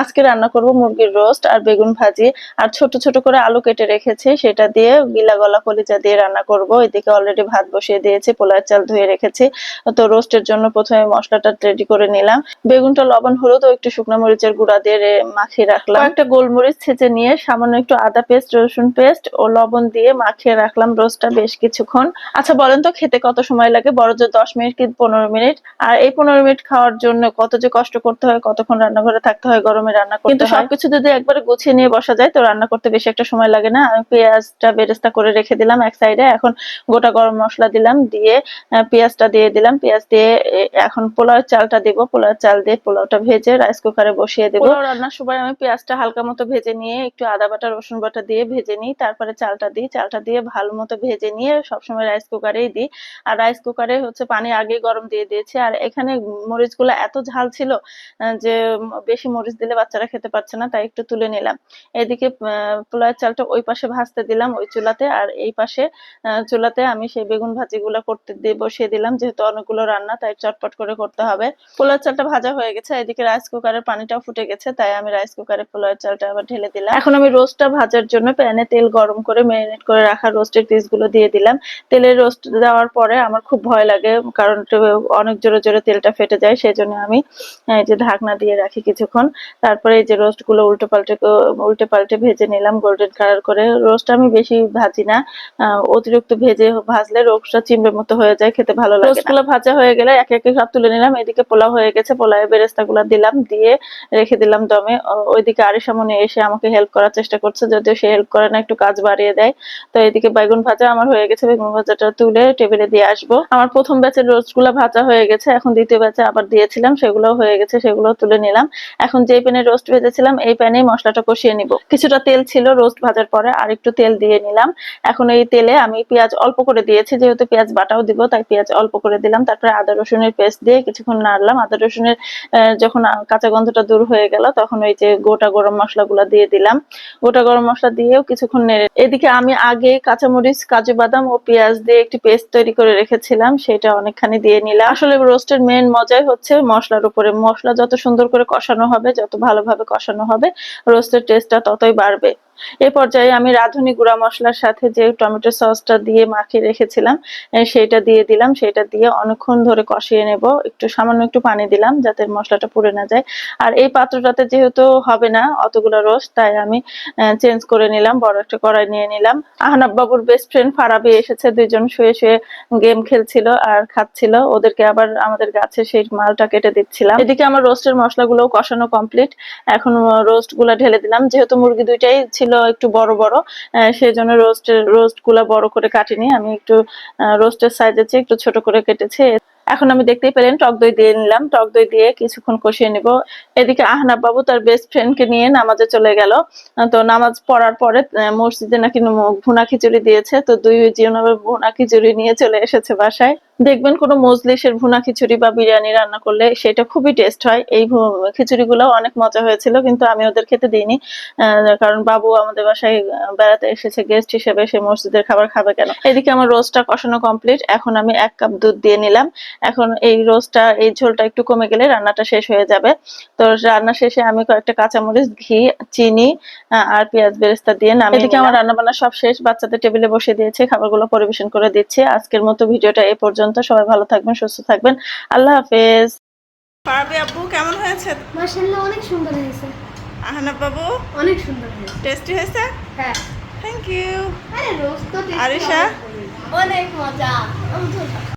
আজকে রান্না করব মুরগির রোস্ট আর বেগুন ভাজি। আর ছোট ছোট করে আলু কেটে রেখেছি, সেটা দিয়ে গিলা গলা কলিজা দিয়ে রান্না করব। এদিকে অলরেডি ভাত বসিয়ে দিয়েছি পোলার চাল ধুয়ে রেখেছি। তো রোস্টের জন্য প্রথমে মশলাটা রেডি করে নিলাম। বেগুনটা লবণ, হলুদ ও একটু শুকনো মরিচের গুঁড়া দিয়ে মাখিয়ে রাখলাম। একটা গোলমরিচ ছেঁচে নিয়ে সামান্য একটু আদা পেস্ট, রসুন পেস্ট ও লবণ দিয়ে মাখিয়ে রাখলাম রোস্টটা বেশ কিছুক্ষণ। আচ্ছা বলেন তো খেতে কত সময় লাগে? বড় যে দশ মিনিট কি পনেরো মিনিট? আর এই পনেরো মিনিট খাওয়ার জন্য কত যে কষ্ট করতে হয়, কতক্ষণ রান্নাঘরে থাকতে হয় গরমে রান্না করতে কিন্তু সবকিছু যদি একবারে গুছিয়ে নিয়ে বসা যায় তো রান্না করতে বেশি একটা সময় লাগে না। আমি পেঁয়াজটা বেরেস্তা করে রেখে দিলাম এক সাইডে। এখন গোটা গরম মশলা দিলাম দিয়ে পেঁয়াজটা দিয়ে দিলাম। পেঁয়াজ দিয়ে এখন পোলাওয়ের চালটা দিব। পোলাওয়ের চাল দিয়ে পোলাওটা ভেজে রাইস কুকারে বসিয়ে দেবো। রান্নার সময় আমি পেঁয়াজটা হালকা মতো ভেজে নিয়ে একটু আদা বাটা রসুন বাটা দিয়ে ভেজে নিই। তারপরে চালটা দিই। চালটা দিয়ে ভালো মতো ভেজে নিয়ে সবসময় রাইস কুকারেই দিই। আর রাইস কুকারে হচ্ছে পানি আগেই গরম দিয়ে দিয়েছি। আর এখানে মরিচগুলো এত ঝাল ছিল যে বেশি মরিচ দিলে বাচ্চারা খেতে পারছে না তাই একটু তুলে নিলাম। এদিকে আহ, পোলাওয়ের চালটা ওই পাশে ভাজতে দিলাম ওই চুলাতে আর এই পাশে চুলাতে আমি সেই বেগুন ভাজিগুলো করতে দিয়ে বসিয়ে দিলাম যেহেতু অনেকগুলো রান্না তাই চটপট করে করতে হবে। পোলাওয়ের চালটা ভাজা হয়ে গেছে এদিকে রাইস কুকারের পানিটাও ফুটে গেছে তাই আমি রাইস কুকারে পোলাওয়ের চালটা আবার ঢেলে দিলাম। এখন আমি রোস্টটা ভাজার জন্য প্যানে তেল গরম করে ম্যারিনেট করে রাখা রোস্টের পিসগুলো দিয়ে দিলাম। তেলের রোস্ট দেওয়ার পরে আমার খুব ভয় লাগে কারণ অনেক জোরে জোরে তেলটা ফেটে যায় সেই জন্য আমি এই যে ঢাকনা দিয়ে রাখি কিছুক্ষণ। তারপরে এই যে রোস্টগুলো উল্টে পাল্টে উল্টে পাল্টে ভেজে নিলাম গোল্ডেন কালার করে। রোস্ট আমি বেশি ভাজি না। অতিরিক্ত ভেজে ভাজলে রোস্টটা চিমড়ের মতো হয়ে যায়, খেতে ভালো লাগে রোস্টগুলো ভাজা হয়ে গেলে একে একে সব তুলে নিলাম। এদিকে পোলাও হয়ে গেছে পোলাওয়ে বেরেস্তা গুলা দিলাম, দিয়ে রেখে দিলাম দমে। ওইদিকে আরিশা মনে এসে আমাকে হেল্প করার চেষ্টা করছে, যদিও সে হেল্প করে না, একটু কাজ বাড়িয়ে দেয়। তো এদিকে বেগুন ভাজা আমার হয়ে গেছে, বেগুন ভাজাটা তুলে টেবিলে দিয়ে আসব। আমার প্রথম ব্যাচের রোস্টগুলা ভাজা হয়ে গেছে, এখন দ্বিতীয় ব্যাচে আবার দিয়েছিলাম সেগুলো হয়ে গেছে সেগুলো তুলে নিলাম। এখন যে প্যানে রোস্ট ভেজেছিলাম, এই প্যানেই মশলাটা কষিয়ে নিব। কিছুটা তেল ছিল, রোস্ট ভাজার পরে আর একটু তেল দিয়ে নিলাম। এখন এই তেলে আমি পেঁয়াজ অল্প করে দিয়েছি, যেহেতু পেঁয়াজ বাটাও দিব, তাই পেঁয়াজ অল্প করে দিলাম। তারপরে আদা রসুনের পেস্ট দিয়ে কিছুক্ষণ নাড়লাম। আদা রসুনের যখন কাঁচা গন্ধটা দূর হয়ে গেল, তখন ওই যে গোটা গরম মশলাগুলো দিয়ে দিলাম। গোটা গরম মশলা দিয়েও কিছুক্ষণ নেড়ে, এদিকে আমি আগে কাঁচামরিচ, কাজু বাদাম ও পেঁয়াজ দিয়ে একটি পেস্ট তৈরি করে রেখেছিলাম, সেটা অনেকখানি দিয়ে নিলাম। আসলে রোস্টের মেন মজাই হচ্ছে মশলার উপরে। মশলা যত সুন্দর করে কষানো হবে, যত ভালোভাবে কষানো হবে। রোস্টের টেস্টটা ততই বাড়বে। এই পর্যায়ে আমি রাঁধুনি গুঁড়া মশলার সাথে যে টমেটো সসটা দিয়ে মাখিয়ে রেখেছিলাম এ, সেইটা দিয়ে দিলাম। সেটা দিয়ে অনেকক্ষণ ধরে কষিয়ে নেব। একটু সামান্য একটু পানি দিলাম যাতে মশলাটা পুড়ে না যায়। আর এই পাত্রটাতে যেহেতু হবে না অতগুলো রোস্ট তাই আমি চেঞ্জ করে নিলাম বড় একটা কড়াই নিয়ে নিলাম। আহনাব বাবুর বেস্ট ফ্রেন্ড ফারাবি এসেছে দুইজন শুয়ে শুয়ে গেম খেলছিল আর খাচ্ছিল। ওদেরকে আবার আমাদের গাছে সেই মালটা কেটে দিচ্ছিলাম। এদিকে আমার রোস্টের মশলাগুলো কষানো কমপ্লিট এখন রোস্টগুলা ঢেলে দিলাম। যেহেতু মুরগি দুইটাই একটু বড় বড় সেই জন্য রোস্টের রোস্টগুলা বড় করে কাটিনি। আমি একটু রোস্টের সাইজের চেয়ে একটু ছোট করে কেটেছি। এখন আমি দেখতেই পেলেন, টক দই দিয়ে নিলাম। টক দই দিয়ে কিছুক্ষণ কষিয়ে নিব। এদিকে আহনাব বাবু তার বেস্ট ফ্রেন্ডকে নিয়ে নামাজে চলে গেল। তো নামাজ পড়ার পরে মসজিদে নাকি ভুনা খিচুড়ি দিয়েছে। তো দুই জীবন আবার ভুনা খিচুড়ি নিয়ে চলে এসেছে বাসায়। দেখবেন কোনো মজলিসের ভুনা খিচুড়ি বা বিরিয়ানি রান্না করলে সেটা খুবই টেস্ট হয়। এই খিচুড়ি গুলো অনেক মজা হয়েছিল কিন্তু আমি ওদের খেতে দিইনি। কারণ বাবু আমাদের বাসায় বেড়াতে এসেছে গেস্ট হিসেবে সে মসজিদের খাবার খাবে কেন? এদিকে আমার রোস্টটা কষানো কমপ্লিট এখন আমি এক কাপ দুধ দিয়ে নিলাম। এখন এই রোস্টটা এই ঝোলটা একটু কমে গেলে রান্নাটা শেষ হয়ে যাবে। তো রান্না শেষে আমি কয়েকটা কাঁচামরিচ ঘি চিনি আর পেঁয়াজ বেরেস্তা দিয়ে নামিয়ে এদিকে আমার রান্না বান্না সব শেষ। বাচ্চাদের টেবিলে বসে দিয়েছে খাবারগুলো পরিবেশন করে দিচ্ছি। আজকের মতো ভিডিওটা এ পর্যন্ত সবাই ভালো থাকবেন সুস্থ থাকবেন। আল্লাহ হাফেজ। পারবে আপু কেমন হয়েছে? মাশাআল্লাহ অনেক সুন্দর হয়েছে। আহনাব বাবু? অনেক সুন্দর হয়েছে। টেস্টি হয়েছে? হ্যাঁ। থ্যাংক ইউ আরে রোজ তো টেস্টি আরিশা? অনেক মজা